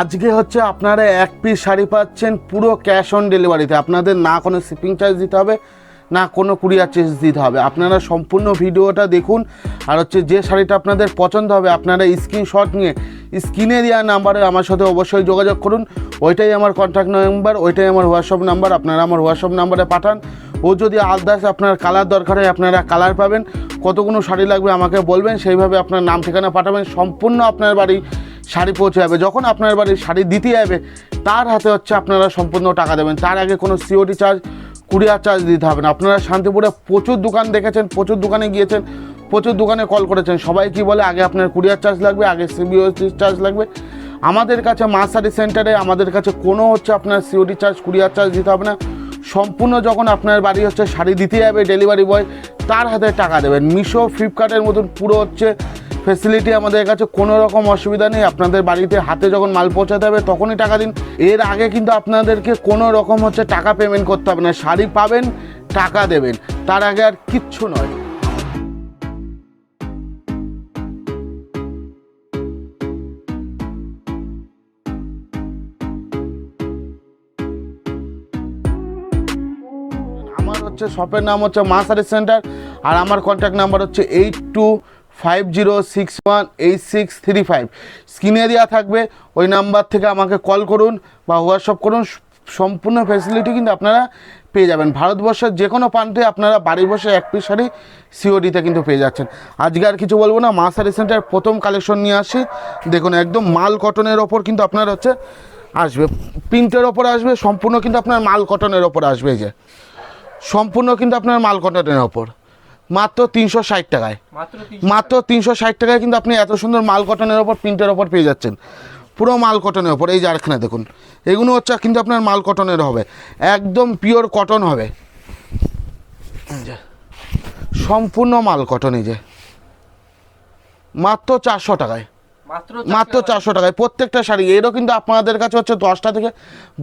আজকে হচ্ছে আপনারা এক পিস শাড়ি পাচ্ছেন, পুরো ক্যাশ অন ডেলিভারিতে আপনাদের না কোনো শিপিং চার্জ দিতে হবে, না কোনো কুরিয়ার চার্জ দিতে হবে। আপনারা সম্পূর্ণ ভিডিওটা দেখুন, আর হচ্ছে যে শাড়িটা আপনাদের পছন্দ হবে, আপনারা স্ক্রিনশট নিয়ে স্ক্রিনে দেওয়া নাম্বারে আমার সাথে অবশ্যই যোগাযোগ করুন। ওইটাই আমার কন্ট্যাক্ট নাম্বার ওইটাই আমার হোয়াটসঅ্যাপ নাম্বার আপনারা আমার হোয়াটসঅ্যাপ নাম্বারে পাঠান। ও যদি আলদাস আপনার কালার দরকার হয়, আপনারা কালার পাবেন। কতগুলো শাড়ি লাগবে আমাকে বলবেন, সেইভাবে আপনার নাম ঠিকানা পাঠাবেন। সম্পূর্ণ আপনার বাড়ি শাড়ি পৌঁছে যাবে। যখন আপনার বাড়ির শাড়ি দিতে যাবে, তার হাতে হচ্ছে আপনারা সম্পূর্ণ টাকা দেবেন। তার আগে কোনো সিওটি চার্জ কুরিয়ার চার্জ দিতে হবে না। আপনারা শান্তিপুরে প্রচুর দোকান দেখেছেন, প্রচুর দোকানে গিয়েছেন, প্রচুর দোকানে কল করেছেন। সবাই কি বলে, আগে আপনার কুরিয়ার চার্জ লাগবে, আগে সিবিওসি চার্জ লাগবে। আমাদের কাছে মা সেন্টারে, আমাদের কাছে কোনো হচ্ছে আপনার সিওটি চার্জ কুরিয়ার চার্জ দিতে হবে না। সম্পূর্ণ যখন আপনার বাড়ি হচ্ছে শাড়ি দিতে যাবে ডেলিভারি বয় তার হাতে টাকা দেবেন। মিশো ফ্লিপকার্টের মতন পুরো হচ্ছে ফেসিলিটি আমাদের কাছে কোনো রকম অসুবিধা নেই। আপনাদের বাড়িতে হাতে যখন মাল পৌঁছাতে হবে, তখনই টাকা দিন। এর আগে কিন্তু আপনাদেরকে কোনো রকম হচ্ছে টাকা পেমেন্ট করতে হবে না। শাড়ি পাবেন, টাকা দেবেন। তার আগে আর কিচ্ছু নয়। আমার হচ্ছে শপের নাম হচ্ছে মা সার্ভিস সেন্টার আর আমার কন্ট্যাক্ট নাম্বার হচ্ছে eight two five zero six one eight six three five স্ক্রিনে দেওয়া থাকবে, ওই নাম্বার থেকে আমাকে কল করুন বা হোয়াটসঅ্যাপ করুন, সম্পূর্ণ ফ্যাসিলিটি কিন্তু আপনারা পেয়ে যাবেন। ভারতবর্ষের যে কোনো প্রান্তে আপনারা বাড়ি বসে এক পিস শাড়ি সিওডিতে কিন্তু পেয়ে যাচ্ছেন। আজকে আর কিছু বলব না, মা শাড়ি সেন্টার প্রথম কালেকশন নিয়ে আসি। দেখুন, একদম মাল কটনের ওপর কিন্তু আপনার হচ্ছে আসবে। প্রিন্টের ওপর আসবে, সম্পূর্ণ কিন্তু আপনার মাল কটনের ওপর আসবে যে। সম্পূর্ণ কিন্তু আপনার মাল কটনের ওপর। মাত্র তিনশো ষাট টাকায়। মাত্র তিনশো ষাট টাকায় কিন্তু আপনি এত সুন্দর মাল কটনের ওপর প্রিন্টের ওপর পেয়ে যাচ্ছেন। পুরো মাল কটনের ওপর এই যে আরেকখানে দেখুন। এগুলো হচ্ছে কিন্তু আপনার মাল কটনের হবে। একদম পিওর কটন হবে। সম্পূর্ণ মাল কটন এই যে। মাত্র চারশো টাকায়। মাত্র মাত্র চারশো টাকায়। প্রত্যেকটা শাড়ি এরও কিন্তু আপনাদের কাছে হচ্ছে দশটা থেকে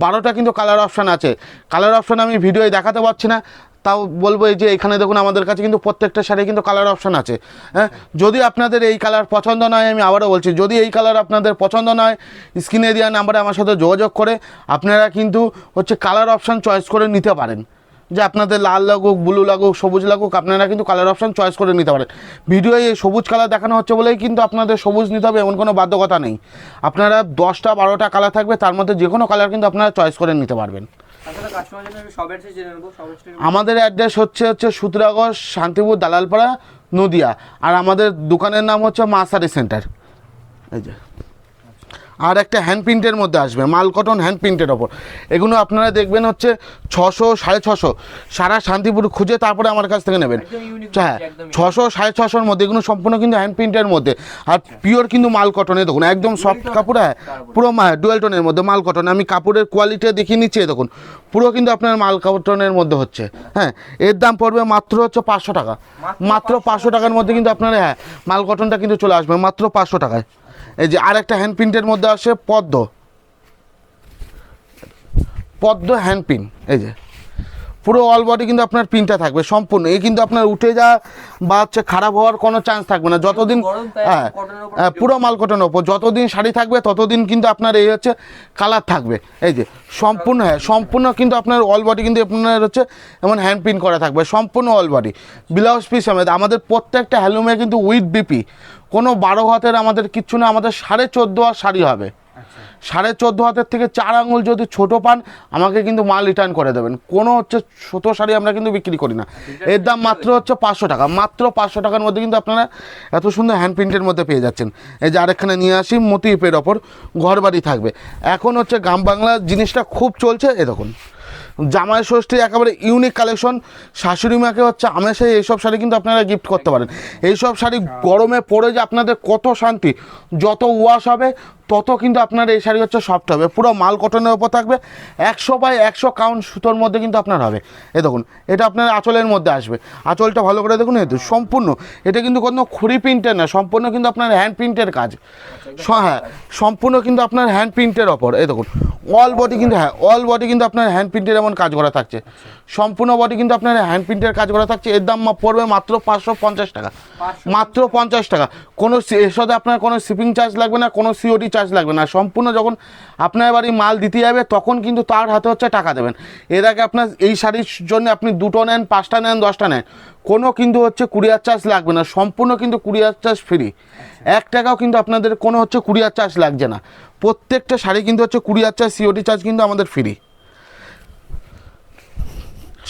বারোটা কিন্তু কালার অপশান আছে। কালার অপশান আমি ভিডিওয় দেখাতে পারছি না। তাও বলব এই যে এখানে দেখুন আমাদের কাছে কিন্তু প্রত্যেকটা শাড়ি কিন্তু কালার অপশান আছে। হ্যাঁ? যদি আপনাদের এই কালার পছন্দ নয়, আমি আবারও বলছি, যদি এই কালার আপনাদের পছন্দ নয় স্ক্রিনে দেওয়া নাম্বারে আমার সাথে যোগাযোগ করে আপনারা কিন্তু হচ্ছে কালার অপশান চয়েস করে নিতে পারেন। যে আপনাদের লাল লাগুক ব্লু লাগুক, সবুজ লাগুক, আপনারা কিন্তু কালার অপশান চয়েস করে নিতে পারেন। ভিডিওয়ে এই সবুজ কালার দেখানো হচ্ছে বলেই কিন্তু আপনাদের সবুজ নিতে হবে, এমন কোনো বাধ্যকতা নেই। আপনারা দশটা, বারোটা কালার থাকবে, তার মধ্যে যে কোনো কালার কিন্তু আপনারা চয়েস করে নিতে পারবেন। আমাদের অ্যাড্রেস হচ্ছে হচ্ছে সুতরাগর শান্তিপুর, দালালপাড়া, নদিয়া। আর আমাদের দোকানের নাম হচ্ছে মাসারি সেন্টার এই যে। আর একটা হ্যান্ড প্রিন্টের মধ্যে আসবে মাল কটন হ্যান্ড প্রিন্টের ওপর। এগুলো আপনারা দেখবেন হচ্ছে ছশো সাড়ে ছশো। সারা শান্তিপুর খুঁজে তারপরে আমার কাছ থেকে নেবেন। হ্যাঁ ছশো সাড়ে ছশোর মধ্যে এগুলো সম্পূর্ণ কিন্তু হ্যান্ড প্রিন্টের মধ্যে। আর পিওর কিন্তু মাল কটনে দেখুন একদম সফট কাপড় হ্যাঁ পুরো ডুয়েল টোনের মধ্যে মাল কটন আমি কাপড়ের কোয়ালিটি দেখিয়ে নিচ্ছি দেখুন পুরো কিন্তু আপনার মাল কটনের মধ্যে হচ্ছে। হ্যাঁ এর দাম পড়বে মাত্র হচ্ছে পাঁচশো টাকা। মাত্র পাঁচশো টাকার মধ্যে কিন্তু আপনার হ্যাঁ মাল কটনটা কিন্তু চলে আসবে মাত্র পাঁচশো টাকায়। এই যে আর একটা হ্যান্ড প্রিন্টের মধ্যে আসে পদ্ম। পদ্ম হ্যান্ড প্রিন্ট এই যে। পুরো অল বডি কিন্তু আপনার প্রিন্টটা থাকবে সম্পূর্ণ। এই কিন্তু আপনার উঠে যাওয়া বা হচ্ছে খারাপ হওয়ার কোনো চান্স থাকবে না। যতদিন হ্যাঁ হ্যাঁ, পুরো মাল কটনের ওপর যতদিন শাড়ি থাকবে ততদিন কিন্তু আপনার এই হচ্ছে কালার থাকবে। এই যে সম্পূর্ণ হ্যাঁ সম্পূর্ণ কিন্তু আপনার অল বডি কিন্তু আপনার হচ্ছে এমন হ্যান্ড প্রিন্ট করা থাকবে। সম্পূর্ণ অল বডি ব্লাউজ পিস আমাদের প্রত্যেকটা হ্যালুমে কিন্তু উইথ বিপি কোনো বারো হাতের আমাদের কিচ্ছু না আমাদের সাড়ে চোদ্দ আর শাড়ি হবে। আচ্ছা। সাড়ে চোদ্দ হাতের থেকে চার আঙুল যদি ছোট পান আমাকে কিন্তু মাল রিটার্ন করে দেবেন। কোনো হচ্ছে ছোটো শাড়ি আমরা কিন্তু বিক্রি করি না। এর দাম মাত্র হচ্ছে পাঁচশো টাকা। মাত্র পাঁচশো টাকার মধ্যে কিন্তু আপনারা এত সুন্দর হ্যান্ড প্রিন্টের মধ্যে পেয়ে যাচ্ছেন। এই যে আরেকখানে নিয়ে আসি মতিপের ওপর। ঘর বাড়ি থাকবে। এখন হচ্ছে গ্রাম বাংলার জিনিসটা খুব চলছে এ দেখুন। জামাই ষষ্ঠী একেবারে ইউনিক কালেকশন শাশুড়ি মাকে হচ্ছে আমেশাই এইসব শাড়ি কিন্তু আপনারা গিফট করতে পারেন। এইসব শাড়ি গরমে পড়ে যে আপনাদের কত শান্তি, যত ওয়াশ হবে তত কিন্তু আপনার এই শাড়ি হচ্ছে সফট হবে। পুরো মাল কটনের ওপর থাকবে। একশো বাই একশো কাউন্ট সুতোর মধ্যে কিন্তু আপনার হবে। এ দেখুন এটা আপনার আঁচলের মধ্যে আসবে। আঁচলটা ভালো করে দেখুন তো সম্পূর্ণ এটা কিন্তু কোনো খুঁড়ি প্রিন্টের না সম্পূর্ণ কিন্তু আপনার হ্যান্ড প্রিন্টের কাজ। হ্যাঁ সম্পূর্ণ কিন্তু আপনার হ্যান্ড প্রিন্টের ওপর। এই দেখুন অল বডি কিন্তু হ্যাঁ অল বডি কিন্তু আপনার হ্যান্ড প্রিন্টের এমন কাজ করা থাকছে। সম্পূর্ণ বডি কিন্তু আপনার হ্যান্ড প্রিন্টের কাজ করা থাকছে। এর দাম পড়বে মাত্র পাঁচশো পঞ্চাশ টাকা। মাত্র পঞ্চাশ টাকা। কোনো এর সাথে আপনার কোনো শিপিং চার্জ লাগবে না কোনো সিওডি চার্জ লাগবে না। সম্পূর্ণ যখন আপনার বাড়ি মাল দিতে যাবে তখন কিন্তু তার হাতে হচ্ছে টাকা দেবেন। এর আগে আপনার এই শাড়ির জন্য আপনি দুটো নেন পাঁচটা নেন দশটা নেন কোনো কিন্তু হচ্ছে কুরিয়ার চার্জ লাগবে না। সম্পূর্ণ কিন্তু কুরিয়ার চার্জ ফ্রি এক টাকাও কিন্তু আপনাদের কোনো হচ্ছে কুরিয়ার চার্জ লাগছে না। প্রত্যেকটা শাড়ি কিন্তু হচ্ছে কুরিয়ার চার্জ সিওডি চার্জ কিন্তু আমাদের ফ্রি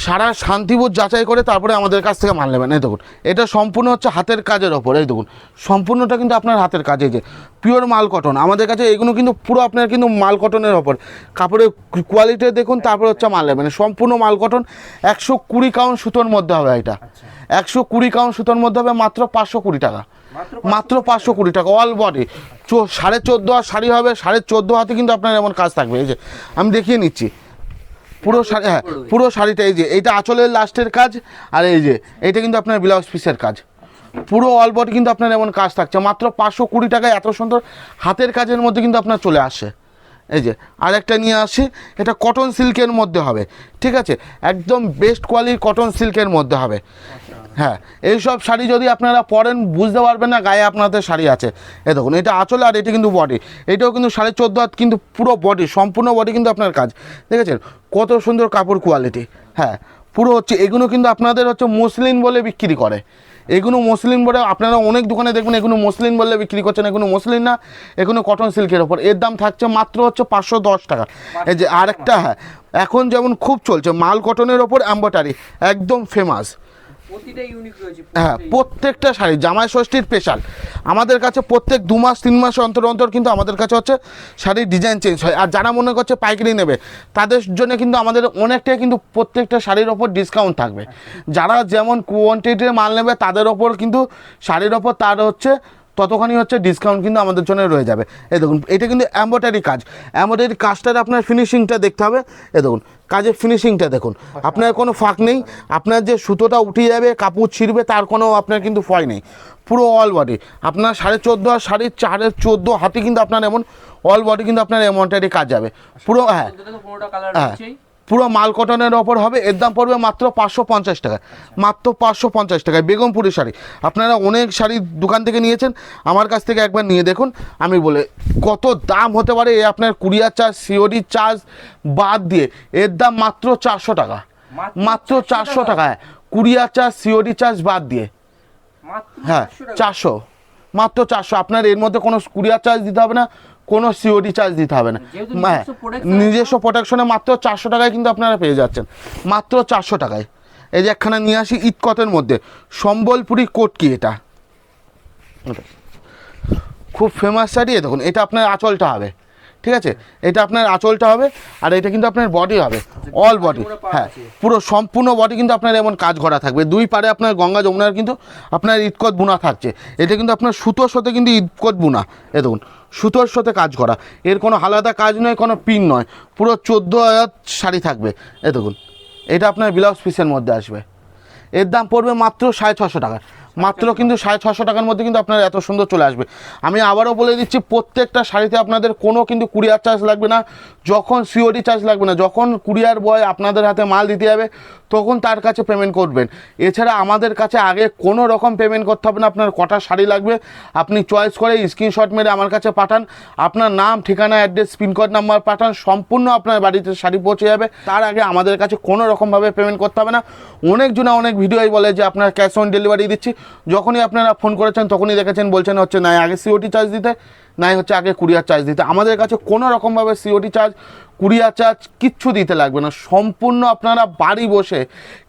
সারা শান্তিবোধ যাচাই করে তারপরে আমাদের কাছ থেকে মাল নেবেন। এই দেখুন এটা সম্পূর্ণ হচ্ছে হাতের কাজের ওপর এই দেখুন। সম্পূর্ণটা কিন্তু আপনার হাতের কাজে যে পিওর মাল কটন আমাদের কাছে এগুলো কিন্তু পুরো আপনার কিন্তু মাল কটনের ওপর। কাপড়ের কোয়ালিটি দেখুন তারপরে হচ্ছে মাল নেবেন। সম্পূর্ণ মাল কটন একশো কুড়ি কাউন্ট সুতোর মধ্যে হবে এটা। একশো কুড়ি কাউন্ট সুতোর মধ্যে হবে মাত্র পাঁচশো কুড়ি টাকা। মাত্র মাত্র পাঁচশো কুড়ি টাকা অল বডি সাড়ে চোদ্দ আর শাড়ি হবে সাড়ে চোদ্দ হাতে কিন্তু আপনার এমন কাজ থাকবে। এই যে আমি দেখিয়ে নিচ্ছি। পুরো শাড়ি হ্যাঁ পুরো শাড়িটা এই যে এইটা আঁচলের লাস্টের কাজ আর এই যে এইটা কিন্তু আপনার ব্লাউজ পিসের কাজ। পুরো অল বডি কিন্তু আপনার এমন কাজ থাকছে মাত্র পাঁচশো কুড়ি টাকায় এত সুন্দর হাতের কাজের মধ্যে কিন্তু আপনার চলে আসে। এই যে আরেকটা নিয়ে আসি এটা কটন সিল্কের মধ্যে হবে ঠিক আছে? একদম বেস্ট কোয়ালিটির কটন সিল্কের মধ্যে হবে। হ্যাঁ এইসব শাড়ি যদি আপনারা পরেন, বুঝতে পারবেন না গায়ে আপনাদের শাড়ি আছে। এ দেখুন, এটা আঁচলে আর এটা কিন্তু বডি এটাও কিন্তু সাড়ে চোদ্দ হাত, কিন্তু পুরো বডি সম্পূর্ণ বডি কিন্তু আপনার কাজ। দেখেছেন? কত সুন্দর কাপড় কোয়ালিটি হ্যাঁ পুরো হচ্ছে, এগুলো কিন্তু আপনাদের হচ্ছে মসলিন বলে বিক্রি করে। এগুলো মসলিন বলে, আপনারা অনেক দোকানে দেখবেন, এগুলো মসলিন বলে বিক্রি করছেন, এগুলো মসলিন না, এগুলো কটন সিল্কের ওপর। এর দাম থাকছে মাত্র হচ্ছে পাঁচশো দশ টাকা। এই যে আরেকটা হ্যাঁ এখন যেমন খুব চলছে, মাল কটনের ওপর অ্যাম্বটারি একদম ফেমাস হ্যাঁ প্রত্যেকটা শাড়ি জামাই ষষ্ঠীর স্পেশাল আমাদের কাছে প্রত্যেক দু মাস তিন মাস অন্তর অন্তর কিন্তু আমাদের কাছে হচ্ছে শাড়ির ডিজাইন চেঞ্জ হয়। আর যারা মনে করছে পাইকারি নেবে তাদের জন্য কিন্তু আমাদের অনেকটাই কিন্তু প্রত্যেকটা শাড়ির ওপর ডিসকাউন্ট থাকবে। যারা যেমন কোয়ান্টিটির মাল নেবে তাদের ওপর কিন্তু শাড়ির ওপর তার হচ্ছে ততখানি হচ্ছে ডিসকাউন্ট কিন্তু আমাদের জন্য রয়ে যাবে। এই দেখুন এটা কিন্তু এম্ব্রয়ডারি কাজ। এম্ব্রয়ডারি কাজটার আপনার ফিনিশিংটা দেখতে হবে। এ দেখুন কাজের ফিনিশিংটা দেখুন। আপনার কোনো ফাঁক নেই। আপনার যে সুতোটা উঠে যাবে কাপড় ছিঁড়বে তার কোনো আপনার কিন্তু ভয় নেই। পুরো অল বডি আপনার সাড়ে চোদ্দ আর সাড়ে চারের চোদ্দ হাতে কিন্তু আপনার এমন অল বডি কিন্তু আপনার এমনটারই কাজ যাবে। পুরো হ্যাঁ। হ্যাঁ। পুরো মাল কটনের ওপর হবে। এর দাম পড়বে মাত্র পাঁচশো পঞ্চাশ টাকা। মাত্র পাঁচশো পঞ্চাশ টাকায় বেগমপুরের শাড়ি। আপনারা অনেক শাড়ি দোকান থেকে নিয়েছেন। আমার কাছ থেকে একবার নিয়ে দেখুন। আমি বলে কত দাম হতে পারে এ আপনার কুরিয়ার চার্জ সিওডি চার্জ বাদ দিয়ে। এর দাম মাত্র চারশো টাকা। মাত্র চারশো টাকা? হ্যাঁ কুরিয়ার চার্জ সিওডি চার্জ বাদ দিয়ে। হ্যাঁ চারশো। মাত্র চারশো। আপনার এর মধ্যে কোনো কুরিয়ার চার্জ দিতে হবে না কোনো সিওডি চার্জ দিতে হবে না। হ্যাঁ নিজস্ব প্রোটেকশনে মাত্র চারশো টাকায় কিন্তু আপনারা পেয়ে যাচ্ছেন। মাত্র চারশো টাকায়। এই যে একখানা নিয়ে আসি ইটকতের মধ্যে। সম্বলপুরি কোট কি এটা। খুব ফেমাস শাড়ি দেখুন এটা আপনার আঁচলটা হবে। ঠিক আছে? এটা আপনার আঁচলটা হবে আর এটা কিন্তু আপনার বডি হবে। অল বডি হ্যাঁ। পুরো সম্পূর্ণ বডি কিন্তু আপনার এমন কাজ করা থাকবে। দুই পারে আপনার গঙ্গা যমুনার কিন্তু আপনার ইটকত বুনা থাকছে। এটা কিন্তু আপনার সুতোর সাথে কিন্তু ইটকত বুনা। এ দেখুন সুতোর সাথে কাজ করা এর কোনো আলাদা কাজ নয় কোনো পিন নয়। পুরো চোদ্দ হাজার শাড়ি থাকবে। এ দেখুন এটা আপনার ব্লাউজ পিসের মধ্যে আসবে। এর দাম পড়বে মাত্র সাড়ে ছশো টাকা। মাত্র কিন্তু সাড়ে ছশো টাকার মধ্যে কিন্তু আপনার এত সুন্দর চলে আসবে। আমি আবারও বলে দিচ্ছি, প্রত্যেকটা শাড়িতে আপনাদের কোনো কিন্তু কুরিয়ার চার্জ লাগবে না। যখন সিওডি চার্জ লাগবে না, যখন কুরিয়ার বয় আপনাদের হাতে মাল দিতে যাবে, তখন তার কাছে পেমেন্ট করবেন। এছাড়া আমাদের কাছে আগে কোনো রকম পেমেন্ট করতে হবে না, আপনার কটা শাড়ি লাগবে। আপনি চয়েস করে স্ক্রিনশট মেরে আমার কাছে পাঠান, আপনার নাম, ঠিকানা অ্যাড্রেস পিনকোড নাম্বার পাঠান, সম্পূর্ণ আপনার বাড়িতে শাড়ি পৌঁছে যাবে। তার আগে আমাদের কাছে কোনো রকমভাবে পেমেন্ট করতে হবে না। অনেকজনা অনেক ভিডিওই বলে যে, আপনার ক্যাশ অন ডেলিভারি দিচ্ছি। যখনই আপনারা ফোন করেছেন, তখনই দেখেছেন, বলছেন হচ্ছে, নাই, আগে সিওটি চার্জ দিতে, নাই হচ্ছে, আগে কুরিয়ার চার্জ দিতে। আমাদের কাছে কোনো রকমভাবে সিওটি চার্জ কুরিয়ার চার্জ কিচ্ছু দিতে লাগবে না। সম্পূর্ণ আপনারা বাড়ি বসে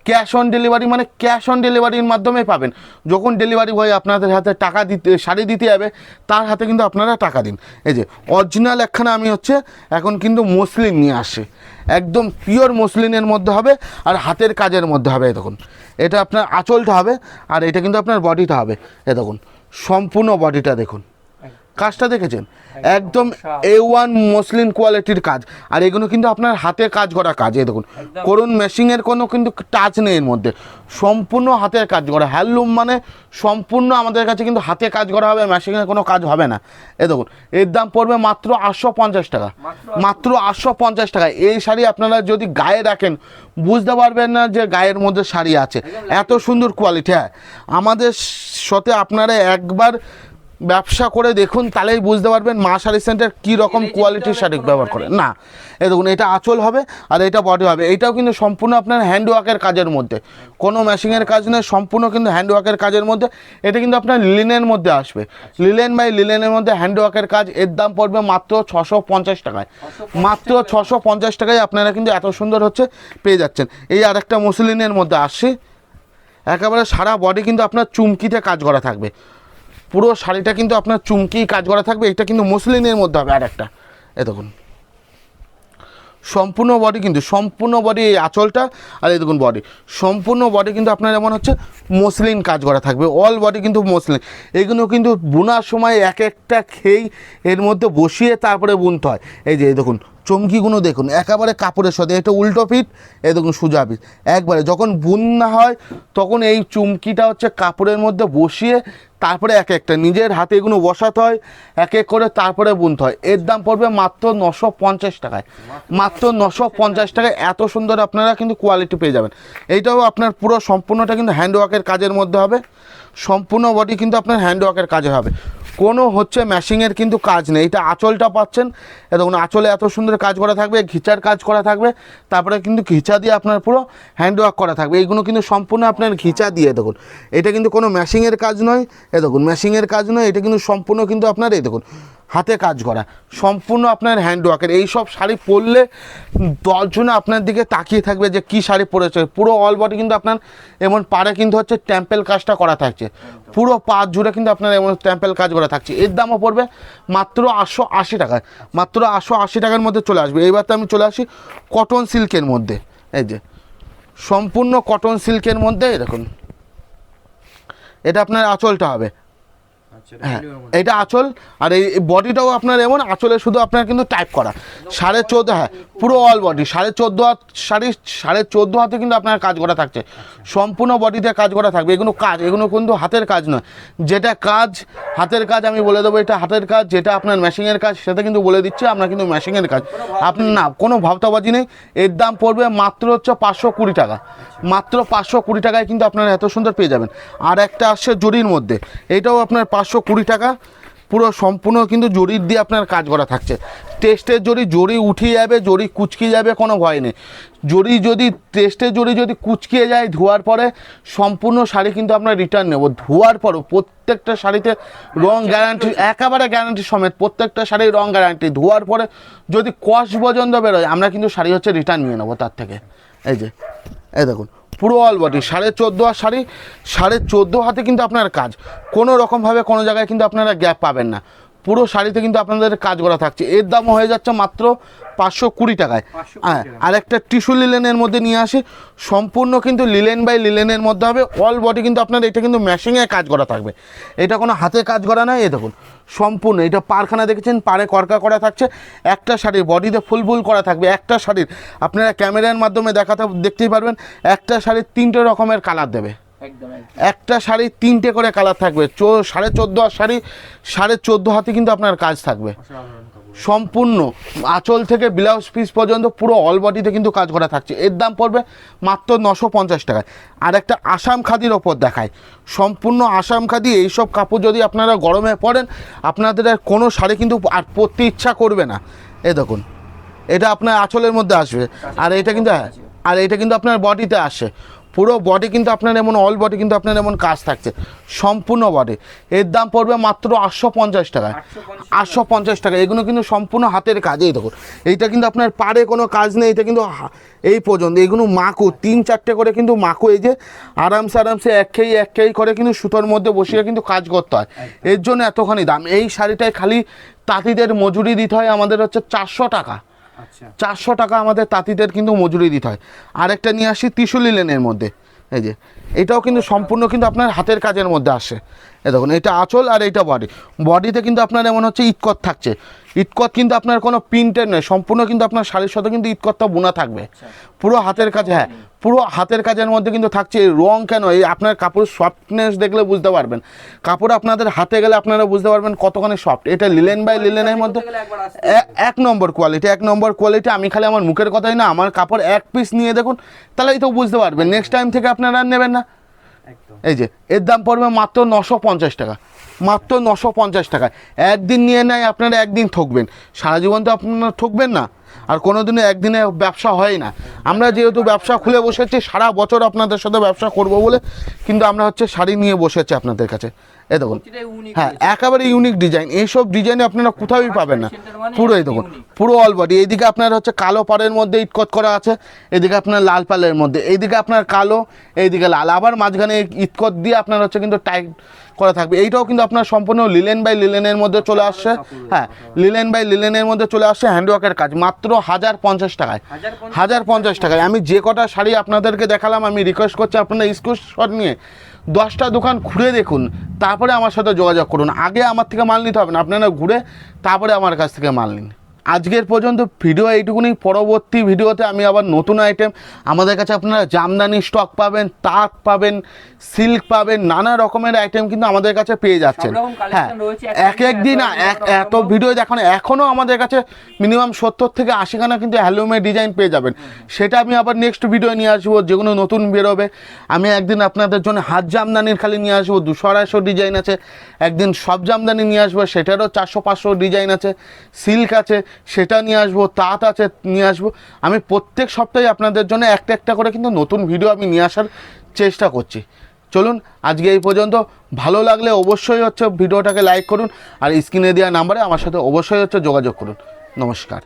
ক্যাশ অন ডেলিভারি মানে ক্যাশ অন ডেলিভারির মাধ্যমে পাবেন। যখন ডেলিভারি বয় আপনাদের হাতে টাকা দিতে, শাড়ি দিতে যাবে, তার হাতে কিন্তু আপনারা টাকা দিন। এই যে অরিজিনাল একখানা আমি হচ্ছে এখন কিন্তু মসলিন নিয়ে আসে একদম পিওর মসলিনের মধ্যে হবে আর হাতের কাজের মধ্যে হবে দেখুন। এটা আপনার আঁচলটা হবে আর এটা কিন্তু আপনার বডিটা হবে এ দেখুন। সম্পূর্ণ বডিটা দেখুন। কাজটা দেখেছেন? একদম এ ওয়ান মসলিন কোয়ালিটির কাজ। আর এগুলো কিন্তু আপনার হাতে কাজ করা কাজ এই দেখুন। করুন মেশিনের কোনো কিন্তু টাচ নেই এর মধ্যে। সম্পূর্ণ হাতের কাজ করা। হ্যান্ডলুম মানে সম্পূর্ণ আমাদের কাছে কিন্তু হাতে কাজ করা হবে মেশিনের কোনো কাজ হবে না। এ দেখুন এর দাম পড়বে মাত্র আটশো পঞ্চাশ টাকা। মাত্র আটশো। পঞ্চাশ টাকা। এই শাড়ি আপনারা যদি গায়ে রাখেন বুঝতে পারবেন না যে গায়ের মধ্যে শাড়ি আছে। এত সুন্দর কোয়ালিটি হ্যাঁ। আমাদের সাথে আপনারা একবার ব্যবসা করে দেখুন তাহলেই বুঝতে পারবেন মা শাড়ি সেন্টার কী রকম কোয়ালিটির শাড়ি ব্যবহার করে। না এ দেখুন এটা আঁচল হবে আর এটা বডি হবে। এটাও কিন্তু সম্পূর্ণ আপনার হ্যান্ডওয়ার্কের কাজের মধ্যে। কোনো মেশিনের কাজ নেই সম্পূর্ণ কিন্তু হ্যান্ডওয়ার্কের কাজের মধ্যে। এটা কিন্তু আপনার লিলেনের মধ্যে আসবে। লিলেন বাই লিলেনের মধ্যে হ্যান্ডওয়ার্কের কাজ এর দাম পড়বে মাত্র ছশো পঞ্চাশ টাকায়। মাত্র ছশো পঞ্চাশ টাকায় আপনারা কিন্তু এত সুন্দর হচ্ছে পেয়ে যাচ্ছেন। এই আর একটা মুসলিনের মধ্যে আসছি। একেবারে সারা বডি কিন্তু আপনার চুমকিতে কাজ করা থাকবে। পুরো শাড়িটা কিন্তু আপনার চুমকি কাজ করা থাকবে, এটা কিন্তু মুসলিনের মধ্যে হবে। আর একটা এ দেখুন। সম্পূর্ণ বডি কিন্তু, সম্পূর্ণ বডি এই আঁচলটা, আর এই দেখুন বডি সম্পূর্ণ বডি কিন্তু আপনার যেমন হচ্ছে মসলিন কাজ করা থাকবে। অল বডি কিন্তু মসলিন এইগুলো কিন্তু বোনার সময় এক একটা খেয়েই এর মধ্যে বসিয়ে তারপরে বুনতে হয়। এই যে দেখুন চমকিগুলো দেখুন, একেবারে কাপড়ের সাথে, এটা উল্টো পিঠ এ দেখুন সোজা পিঠ একবারে যখন বুননা হয়, তখন এই চুমকিটা হচ্ছে কাপড়ের মধ্যে বসিয়ে তারপরে এক একটা, নিজের হাতে এগুলো বসাতে হয়, এক এক করে তারপরে বুনতে হয়। এর দাম পড়বে মাত্র নশো পঞ্চাশ টাকায়। মাত্র নশো পঞ্চাশ টাকায়, এত সুন্দর আপনারা কিন্তু কোয়ালিটি পেয়ে যাবেন। এইটাও আপনার পুরো সম্পূর্ণটা কিন্তু হ্যান্ডওয়ার্কের কাজের মধ্যে হবে। সম্পূর্ণ বডি কিন্তু আপনার হ্যান্ডওয়ার্কের কাজে হবে। কোনো হচ্ছে ম্যাশিংয়ের কিন্তু কাজ নেই। এটা আঁচলটা পাচ্ছেন। দেখুন, আঁচলে এত সুন্দর কাজ করা থাকবে, ঘিচার কাজ করা থাকবে, তারপরে কিন্তু ঘিচা দিয়ে আপনার পুরো হ্যান্ডওয়ার্ক করা থাকবে। এইগুলো কিন্তু সম্পূর্ণ আপনার ঘিচা দিয়ে দেখুন। এটা কিন্তু কোনো ম্যাশিংয়ের কাজ নয়। এ দেখুন ম্যাশিংয়ের কাজ নয়, এটা কিন্তু সম্পূর্ণ কিন্তু আপনার, এই দেখুন হাতে কাজ করা। সম্পূর্ণ আপনার হ্যান্ডওয়ার্কের এই সব শাড়ি পরলে দশজনে আপনার দিকে তাকিয়ে থাকবে যে কি শাড়ি পরেছে। পুরো অল বডি কিন্তু আপনার এমন পাড়ে কিন্তু হচ্ছে ট্যাম্পেল কাজটা করা থাকছে। পুরো পা জুড়ে কিন্তু আপনার এমন ট্যাম্পেল কাজ করা থাকছে। এর দামও পড়বে মাত্র আটশো আশি টাকায়। মাত্র আটশো আশি টাকার মধ্যে চলে আসবে। এইবার তো আমি চলে আসি কটন সিল্কের মধ্যে। এই যে, সম্পূর্ণ কটন সিল্কের মধ্যে দেখুন। এটা আপনার আঁচলটা হবে। হ্যাঁ। এটা আঁচল আর এই বডিটাও আপনার এমন আঁচলে শুধু আপনার কিন্তু টাইপ করা। সাড়ে চোদ্দ হ্যাঁ পুরো অল বডি সাড়ে চোদ্দ হাত সাড়ে সাড়ে চোদ্দ হাতে কিন্তু আপনার কাজ করা থাকছে। সম্পূর্ণ বডিতে কাজ করা থাকবে। এগুলো কাজ এগুলো কিন্তু হাতের কাজ নয়। যেটা কাজ হাতের কাজ আমি বলে দেবো এটা হাতের কাজ যেটা আপনার মেশিংয়ের কাজ সেটা কিন্তু বলে দিচ্ছে আপনার কিন্তু মেশিংয়ের কাজ। আপনার না কোনো ভাবতাবাজি নেই। এর দাম পড়বে মাত্র হচ্ছে পাঁচশো কুড়ি টাকা। মাত্র পাঁচশো কুড়ি টাকায় কিন্তু আপনারা এত সুন্দর পেয়ে যাবেন। আর একটা আসছে জরির মধ্যে। এটাও আপনার পাঁচশো কুড়ি টাকা। পুরো সম্পূর্ণ কিন্তু জরির দিয়ে আপনার কাজ করা থাকছে। টেস্টের জরি জরি উঠিয়ে যাবে জরি কুচকিয়ে যাবে কোনো ভয় নেই। জরি যদি টেস্টের জরি যদি কুচকিয়ে যায় ধোয়ার পরে সম্পূর্ণ শাড়ি কিন্তু আমরা রিটার্ন নেব। ধোয়ার পরও প্রত্যেকটা শাড়িতে রং গ্যারান্টি একেবারে গ্যারান্টি সমেত প্রত্যেকটা শাড়ির রং গ্যারান্টি ধোয়ার পরে যদি কষ পর্যন্ত বেরোয় আমরা কিন্তু শাড়ি হচ্ছে রিটার্ন নিয়ে নেব তার থেকে। এই যে, এই দেখুন, পুরো অল বডি সাড়ে চোদ্দ আর শাড়ি, সাড়ে চোদ্দ হাতে কিন্তু আপনার কাজ। কোনো রকমভাবে কোনো জায়গায় কিন্তু আপনারা গ্যাপ পাবেন না। পুরো শাড়িতে কিন্তু আপনাদের কাজ করা থাকছে। এর দামও হয়ে যাচ্ছে মাত্র পাঁচশো কুড়ি টাকায়। হ্যাঁ আর একটা টিস্যু লিলেনের মধ্যে নিয়ে আসি। সম্পূর্ণ কিন্তু লিলেন বাই লিলেনের মধ্যে হবে। অল বডি কিন্তু আপনার এটা কিন্তু ম্যাশিংয়ে কাজ করা থাকবে। এটা কোনো হাতে কাজ করা নয় এ দেখুন। সম্পূর্ণ এটা পারখানা দেখেছেন পাড়ে কর্কা করা থাকছে। একটা শাড়ির বডিতে ফুল ফুল করা থাকবে। একটা শাড়ির আপনারা ক্যামেরার মাধ্যমে দেখাতে দেখতেই পারবেন। একটা শাড়ির তিনটে রকমের কালার দেবে। একটা শাড়ি তিনটে করে কালার থাকবে। সাড়ে চোদ্দ আর শাড়ি সাড়ে চোদ্দ হাতে কিন্তু আপনার কাজ থাকবে। সম্পূর্ণ আঁচল থেকে ব্লাউজ পিস পর্যন্ত পুরো অল বডিতে কিন্তু কাজ করা থাকছে। এর দাম পড়বে মাত্র নশো পঞ্চাশ টাকায় আর একটা আসাম খাদির ওপর দেখায় সম্পূর্ণ আসাম খাদি এইসব কাপড় যদি আপনারা গরমে পরেন আপনাদের আর কোনো শাড়ি কিন্তু আর পরতে ইচ্ছা করবে না। এ দেখুন এটা আপনার আঁচলের মধ্যে আসবে। আর এটা কিন্তু হ্যাঁ, আর এটা কিন্তু আপনার বডিতে আসে। পুরো বডি কিন্তু আপনার এমন অল বডি কিন্তু আপনার এমন কাজ থাকছে। সম্পূর্ণ বডি এর দাম পড়বে মাত্র আটশো পঞ্চাশ টাকায়। আটশো পঞ্চাশ টাকা। এগুলো কিন্তু সম্পূর্ণ হাতের কাজেই দেখুন, এইটা কিন্তু আপনার পাড়ে কোনো কাজ নেই। এটা কিন্তু এই পর্যন্ত। এগুলো মাকু, তিন চারটে করে কিন্তু মাকু। এই যে আরামসে আরামসে এক খেয়ে এক খেয়ে করে কিন্তু সুতোর মধ্যে বসিয়ে কিন্তু কাজ করতে হয়। এর জন্য এতখানি দাম। এই শাড়িটায় খালি তাঁতিদের মজুরি দিতে হয় আমাদের হচ্ছে চারশো টাকা। চারশো টাকা আমাদের তাঁতিদের কিন্তু মজুরি দিতে হয়। আরেকটা নিয়ে আসি ত্রিশুলি লেনের মধ্যে। এই যে এটাও কিন্তু সম্পূর্ণ কিন্তু আপনার হাতের কাজের মধ্যে আসে। এ দেখুন, এটা আঁচল আর এটা বডি বডিতে কিন্তু আপনার এমন হচ্ছে ইটকট থাকছে। ইটকট কিন্তু আপনার কোনো প্রিন্টের নয়, সম্পূর্ণ কিন্তু আপনার শাড়ির সাথে কিন্তু ইটকটটা বোনা থাকবে। পুরো হাতের কাছে হ্যাঁ পুরো হাতের কাজের মধ্যে কিন্তু থাকছে রং কেন? এই আপনার কাপড় সফটনেস দেখলে বুঝতে পারবেন। কাপড় আপনাদের হাতে গেলে আপনারা বুঝতে পারবেন কতখানি সফট এটা লিলেন বাই লিলেনের মধ্যে এক নম্বর কোয়ালিটি এক নম্বর কোয়ালিটি আমি খালি আমার মুখের কথাই না, আমার কাপড় এক পিস নিয়ে দেখুন, তাহলেই তো বুঝতে পারবেন। নেক্সট টাইম থেকে আপনারা আর নেবেন না। এই যে, এর দাম পড়বে মাত্র নশো পঞ্চাশ টাকা। মাত্র নশো পঞ্চাশ টাকা একদিন নিয়ে নেয়, আপনারা একদিন ঠকবেন। সারা জীবন তো আপনারা ঠকবেন না। আর কোনো দিনও একদিনে ব্যবসা হয় না। আমরা যেহেতু ব্যবসা খুলে বসেছি সারা বছর আপনাদের সাথে ব্যবসা করব বলে কিন্তু আমরা হচ্ছে শাড়ি নিয়ে বসেছি আপনাদের কাছে। এ দেখুন হ্যাঁ একেবারে ইউনিক ডিজাইন এইসব ডিজাইনে আপনারা কোথাওই পাবেন না। মানে পুরোই দেখুন পুরো অল বডি এইদিকে আপনার হচ্ছে কালো পাড়ের মধ্যে ইটকট করা আছে এদিকে আপনার লাল পালের মধ্যে। এইদিকে আপনার কালো এইদিকে লাল। আবার মাঝখানে ইটকট দিয়ে আপনার হচ্ছে কিন্তু টাইট করা থাকবে। এইটাও কিন্তু আপনার সম্পূর্ণ লিলেন বাই লিলেনের মধ্যে চলে আসছে। হ্যাঁ লিলেন বাই লিলেনের মধ্যে চলে আসছে হ্যান্ডওয়ার্কের কাজ। মাত্র হাজার পঞ্চাশ টাকায়। হাজার পঞ্চাশ হাজার পঞ্চাশ টাকায়। আমি যে কটা শাড়ি আপনাদেরকে দেখালাম আমি রিকোয়েস্ট করছি আপনারা স্ক্রিনশট নিয়ে। দশটা দোকান ঘুরে দেখুন তারপরে আমার সাথে যোগাযোগ করুন। আগে আমার থেকে মাল নিতে হবে না আপনারা ঘুরে তারপরে আমার কাছ থেকে মাল নিন। আজকের পর্যন্ত ভিডিও এইটুকুনি। পরবর্তী ভিডিওতে আমি আবার নতুন আইটেম আমাদের কাছে আপনারা জামদানি স্টক পাবেন তাঁত পাবেন সিল্ক পাবেন নানা রকমের আইটেম কিন্তু আমাদের কাছে পেয়ে যাচ্ছেন। হ্যাঁ এক এক দিন এত ভিডিও দেখানো এখনও আমাদের কাছে মিনিমাম সত্তর থেকে আশিখানা কিন্তু হ্যালুমের ডিজাইন পেয়ে যাবেন। সেটা আমি আবার নেক্সট ভিডিও নিয়ে আসব যেগুলো নতুন বেরোবে। আমি একদিন আপনাদের জন্য হাত জামদানির খালি নিয়ে আসব দুশো আড়াইশো ডিজাইন আছে। একদিন সব জামদানি নিয়ে আসব সেটারও চারশো পাঁচশো ডিজাইন আছে সিল্ক আছে। সেটা নিয়ে আসব, তাঁত আছে নিয়ে আসব। আমি প্রত্যেক সপ্তাহে আপনাদের জন্য একটা একটা করে কিন্তু নতুন ভিডিও আমি নিয়ে আসার চেষ্টা করছি। চলুন, আজকে এই পর্যন্ত। ভালো লাগলে অবশ্যই হচ্ছে ভিডিওটাকে লাইক করুন আর স্ক্রিনে দেওয়া নাম্বারে আমার সাথে অবশ্যই হচ্ছে যোগাযোগ করুন। নমস্কার।